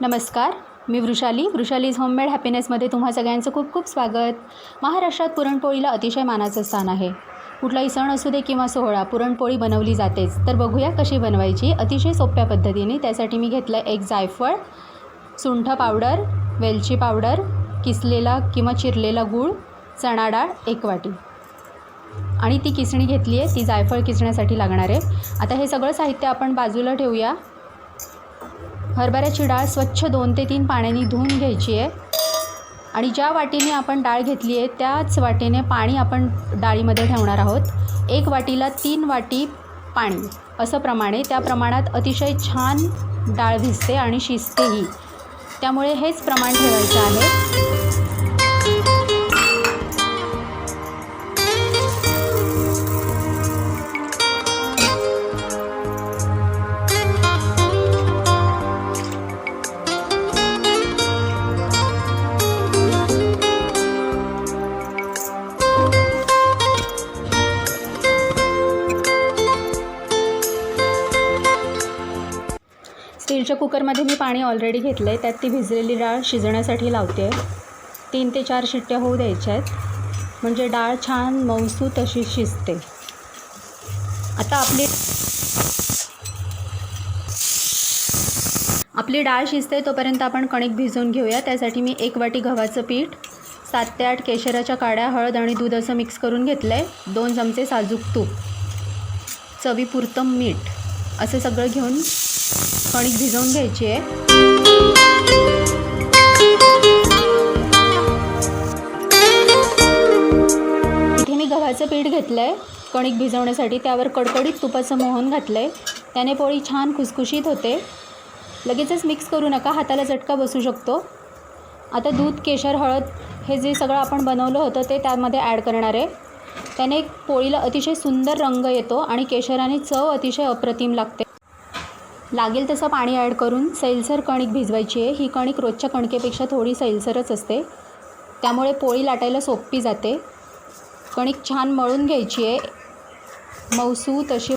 नमस्कार मी वृषाली. वृषालीज होममेड हॅपीनेसमध्ये तुम्हा सगळ्यांचं खूप खूप स्वागत. महाराष्ट्रात पुरणपोळीला अतिशय मानाचं स्थान आहे. कुठलाही सण असू दे किंवा सोहळा पुरणपोळी बनवली जातेच. तर बघूया कशी बनवायची. अतिशय सोप्या पद्धतीने त्यासाठी मी घेतलं एक जायफळ सुंठ पावडर वेलची पावडर किसलेला किंवा चिरलेला गूळ चणा डाळ एक वाटी. आणि ती किसणी घेतली आहे ती जायफळ किसण्यासाठी लागणार. आहे आता हे सगळं साहित्य आपण बाजूला ठेवूया. हरभऱ्याची डाळ स्वच्छ दोन ते तीन पाण्याने धुवून घ्यायची आहे. आणि ज्या वाटीने आपण डाळ घेतली आहे त्याच वाटीने पाणी आपण डाळीमध्ये ठेवणार आहोत. एक वाटीला तीन वाटी पाणी. असं प्रमाणे त्या प्रमाणात अतिशय छान डाळ भिजते आणि शिजतेही त्यामुळे हेच प्रमाण ठेवायचं आहे. स्टीलच्या कुकरमध्ये मी पाणी ऑलरेडी घेतलं आहे त्यात ती भिजलेली डाळ शिजण्यासाठी लावते आहे तीन ते चार शिट्ट्या होऊ द्यायच्या आहेत. म्हणजे डाळ छान मऊसूत तशी शिजते. आता आपली आपली डाळ शिजते तोपर्यंत आपण कणिक भिजवून घेऊया. त्यासाठी मी एक वाटी गव्हाचं पीठ सात ते आठ केशराच्या काड्या हळद आणि दूध असं मिक्स करून घेतलं आहे दोन चमचे साजूक तूप चवीपुरतं मीठ असं सगळं घेऊन कणिक भिजवून घ्यायची. आहे मी गव्हाचं पीठ घेतलं आहे कणिक भिजवण्यासाठी त्यावर कडकडीत तुपाचं मोहन घातलं आहे त्याने पोळी छान खुसखुशीत होते. लगेचच मिक्स करू नका हाताला चटका बसू शकतो. आता दूध केशर हळद हे जे सगळं आपण बनवलं होतं ते त्यामध्ये ॲड करणार आहे. त्याने पोळीला अतिशय सुंदर रंग येतो आणि केशराने चव अतिशय अप्रतिम लागते. लागेल तसं पाणी ॲड करून सैलसर कणिक भिजवायची आहे. ही कणिक रोजच्या कणकेपेक्षा थोडी सैलसरच असते. त्यामुळे पोळी लाटायला सोपी जाते. कणिक छान मळून घ्यायची आहे. मऊसूत तशी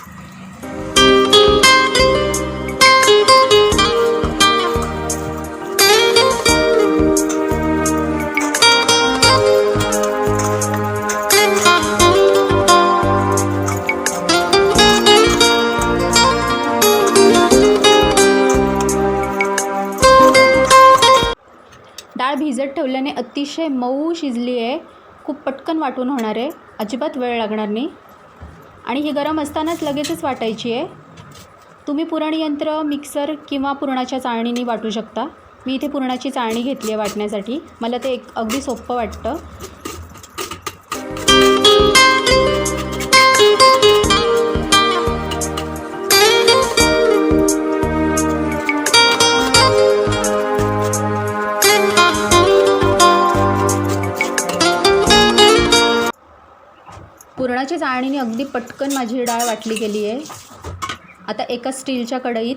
डाळ भिजत ठेवल्याने अतिशय मऊ शिजली आहे. खूप पटकन वाटून होणार आहे. अजिबात वेळ लागणार नाही. आणि ही गरम असतानाच लगेचच वाटायची आहे. तुम्ही पुरणयंत्र मिक्सर किंवा पुरणाच्या चाळणीने वाटू शकता. मी इथे पुरणाची चाळणी घेतली आहे वाटण्यासाठी. मला ते एक अगदी सोपं वाटतं. पुरणाची चाळणीने अगदी पटकन माझी डाळ वाटली गेली आहे. आता एका स्टीलच्या कढईत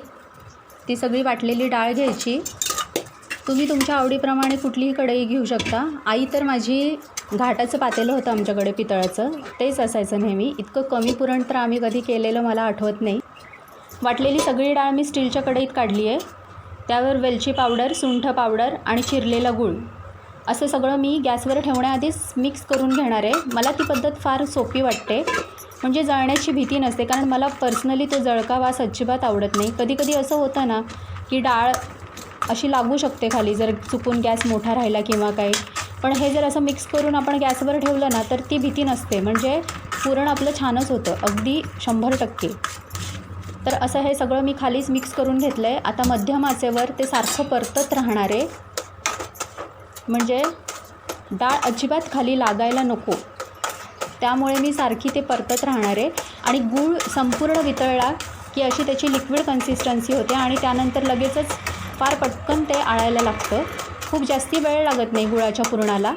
ती सगळी वाटलेली डाळ घ्यायची. तुम्ही तुमच्या आवडीप्रमाणे कुठलीही कढई घेऊ शकता. आई तर माझी घाटाचं पातेलं होतं आमच्याकडे पितळाचं. तेच असायचं नेहमी. इतकं कमी पुरण तर आम्ही कधी केलेलं मला आठवत नाही. वाटलेली सगळी डाळ मी स्टीलच्या कढईत काढली आहे त्यावर वेलची पावडर सुंठ पावडर आणि चिरलेला गूळ. असं सगळं मी गॅसवर ठेवण्याआधीच मिक्स करून घेणार आहे. मला ती पद्धत फार सोपी वाटते. म्हणजे जळण्याची भीती नसते. कारण मला पर्सनली तो जळका वास अजिबात आवडत नाही. कधी कधी असं होतं ना की डाळ अशी लागू शकते खाली जर चुकून गॅस मोठा राहिला किंवा काही. पण हे जर असं मिक्स करून आपण गॅसवर ठेवलं ना तर ती भीती नसते. म्हणजे पुरण आपलं छानच होतं. अगदी शंभर टक्के. तर असं हे सगळं मी खालीच मिक्स करून घेतलं आहे आता मध्यम आचेवर ते सारखं परतत राहणार आहे. म्हणजे डाळ अजिबात खाली लागायला नको. त्यामुळे मी सारखी ते परतत राहणार आहे. आणि गूळ संपूर्ण वितळला की अशी त्याची लिक्विड कन्सिस्टन्सी होते आणि त्यानंतर लगेचच फार पटकन ते आळायला लागतं. खूप जास्ती वेळ लागत नाही गुळाच्या पुरणाला.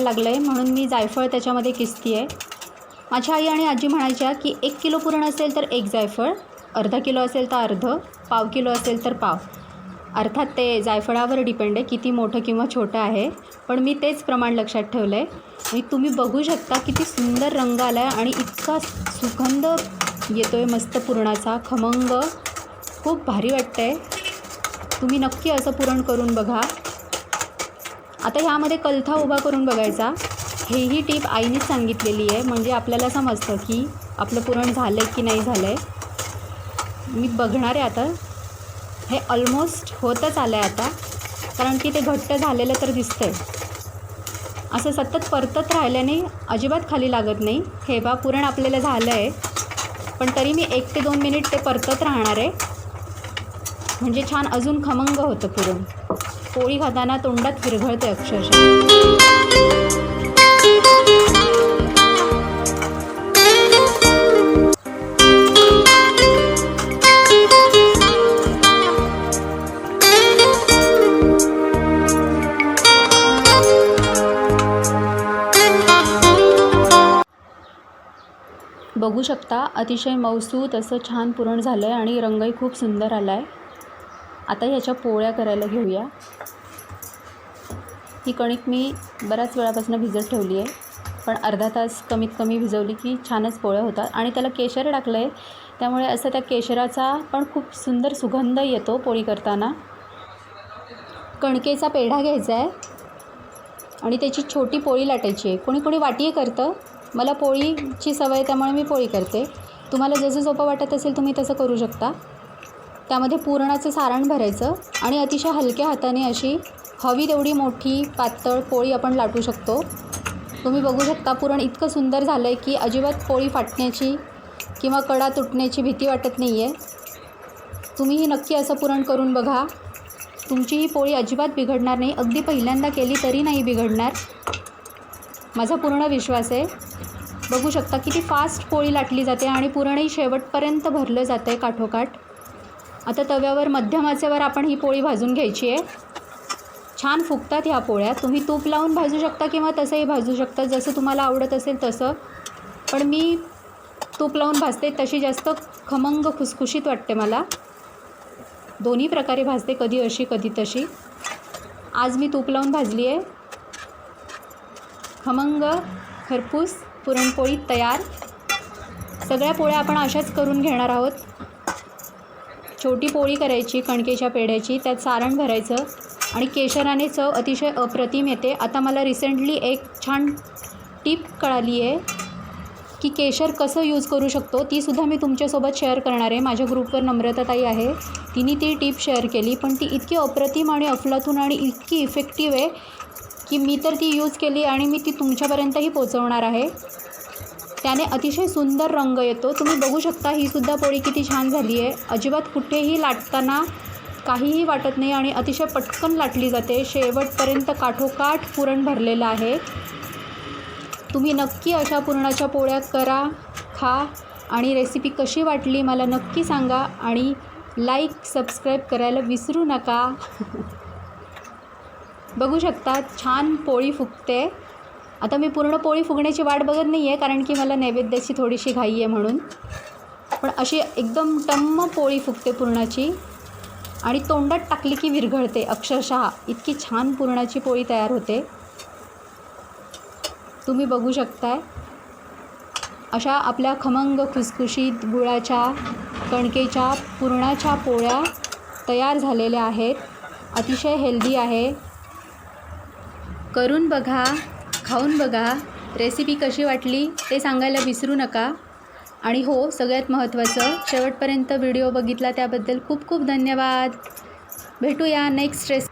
वाटायला लागलं आहे म्हणून मी जायफळ त्याच्यामध्ये किसती आहे माझ्या आई आणि आजी म्हणायच्या की एक किलो पुरण असेल तर एक जायफळ अर्धा किलो असेल तर अर्धं पाव किलो असेल तर पाव. अर्थात ते जायफळावर डिपेंड आहे किती मोठं किंवा छोटं आहे पण मी तेच प्रमाण लक्षात ठेवलं आहे आणि तुम्ही बघू शकता किती सुंदर रंग आला आहे आणि इतका सुगंध येतो आहे मस्त पुरणाचा. खमंग. खूप भारी वाटतं आहे तुम्ही नक्की असं पुरण करून बघा. आता ह्यामध्ये कलथा उभा करून बघायचा. हेही टीप आईनेच सांगितलेली आहे. म्हणजे आपल्याला समजतं की आपलं पुरण झालं आहे की नाही झालं आहे मी बघणार आहे आता. हे ऑलमोस्ट होतच आलं आहे आता. कारण की ते घट्ट झालेलं तर दिसतं आहे असं सतत परतत राहिल्याने अजिबात खाली लागत नाही. हे बा पुरण आपल्याला झालं आहे पण तरी मी एक ते दोन मिनिट ते परतत राहणार आहे. म्हणजे छान अजून खमंग होतं पुरण. पोळी खाताना तोंडात विरघळते अक्षरशः. बघू शकता अतिशय मौसूत असं छान पुरण झालं आहे आणि रंगही खूप सुंदर आला आहे आता ह्याच्या पोळ्या करायला घेऊया. ही कणिक मी बऱ्याच वेळापासून भिजत ठेवली आहे. पण अर्धा तास कमीत कमी भिजवली की छानच पोळ्या होतात. आणि त्याला केशर टाकलं आहे त्यामुळे असं त्या केशराचा पण खूप सुंदर सुगंध येतो पोळी करताना. कणकेचा पेढा घ्यायचा आहे. आणि त्याची छोटी पोळी लाटायची आहे. कोणी कोणी वाटी करतं. मला पोळीची सवय आहे, त्यामुळे मी पोळी करते. तुम्हाला जसं सोपं वाटत असेल तुम्ही तसं करू शकता. त्यामध्ये पुरणाचं सारण भरायचं आणि अतिशय हलक्या हाताने अशी हवी तेवढी मोठी पातळ पोळी आपण लाटू शकतो. तुम्ही बघू शकता पुरण इतकं सुंदर झालं आहे की अजिबात पोळी फाटण्याची किंवा कडा तुटण्याची भीती वाटत नाही आहे तुम्हीही नक्की असं पुरण करून बघा. तुमची ही पोळी अजिबात बिघडणार नाही. अगदी पहिल्यांदा केली तरी नाही बिघडणार. माझा पूर्ण विश्वास आहे. बघू शकता किती फास्ट पोळी लाटली जाते आणि पुरणही शेवटपर्यंत भरलं जातं आहे काठोकाठ. आता तव्यावर मध्यम आचेवर आपण ही पोळी भाजून घ्यायची आहे. छान फुगतात ह्या पोळ्या. तुम्ही तूप लावून भाजू शकता किंवा तसंही भाजू शकता. जसं तुम्हाला आवडत असेल तसं. पण मी तूप लावून भाजते. तशी जास्त खमंग खुसखुशीत वाटते मला. दोन्ही प्रकारे भाजते कधी अशी कधी तशी. आज मी तूप लावून भाजली आहे. खमंग खरपूस पुरणपोळी तयार. सगळ्या पोळ्या आपण अशाच करून घेणार आहोत. छोटी पोळी करायची कणकेच्या पेढ्याची त्यात सारण भरायचं आणि केशराने चव अतिशय अप्रतिम येते. आता मला रिसेंटली एक छान टीप कळाली आहे की केशर कसं यूज करू शकतो तीसुद्धा मी तुमच्यासोबत शेअर करणार आहे. माझ्या ग्रुपवर नम्रताताई आहे तिने ती टीप शेअर केली. पण ती इतकी अप्रतिम आणि अफलातून आणि इतकी इफेक्टिव्ह आहे की मी तर ती यूज केली आणि मी ती तुमच्यापर्यंतही पोचवणार आहे. त्याने अतिशय सुंदर रंग येतो. तुम्ही बघू शकता ही सुद्धा पोळी किती छान झाली आहे. अजिबात कुठेही लाटताना काहीही वाटत नाही आणि अतिशय पटकन लाटली जाते. शेवटपर्यंत काठोकाठ पुरण भरलेलं आहे. तुम्ही नक्की अशा पुरणाच्या पोळ्या करा खा आणि रेसिपी कशी वाटली मला नक्की सांगा आणि लाईक सबस्क्राईब करायला विसरू नका. बघू शकता छान पोळी फुगते. आता मी पूर्ण पोळी फुगण्याची वाट बघत नाही आहे कारण की मला नैवेद्याची थोडीशी घाई आहे म्हणून. पण अशी एकदम टम्म पोळी फुगते पुरणाची आणि तोंडात टाकली की विरघळते. अक्षरशः इतकी छान पुरणाची पोळी तयार होते. तुम्ही बघू शकताय. अशा आपल्या खमंग खुसखुशीत गुळाच्या कणकेच्या पुरणाच्या पोळ्या तयार झालेल्या आहेत. अतिशय हेल्दी आहे. करून बघा. खाऊन बघा. रेसिपी कशी वाटली ते सांगायला विसरू नका. आणि हो सगळ्यात महत्त्वाचं शेवटपर्यंत व्हिडिओ बघितला त्याबद्दल खूप खूप धन्यवाद. भेटूया नेक्स्ट रेस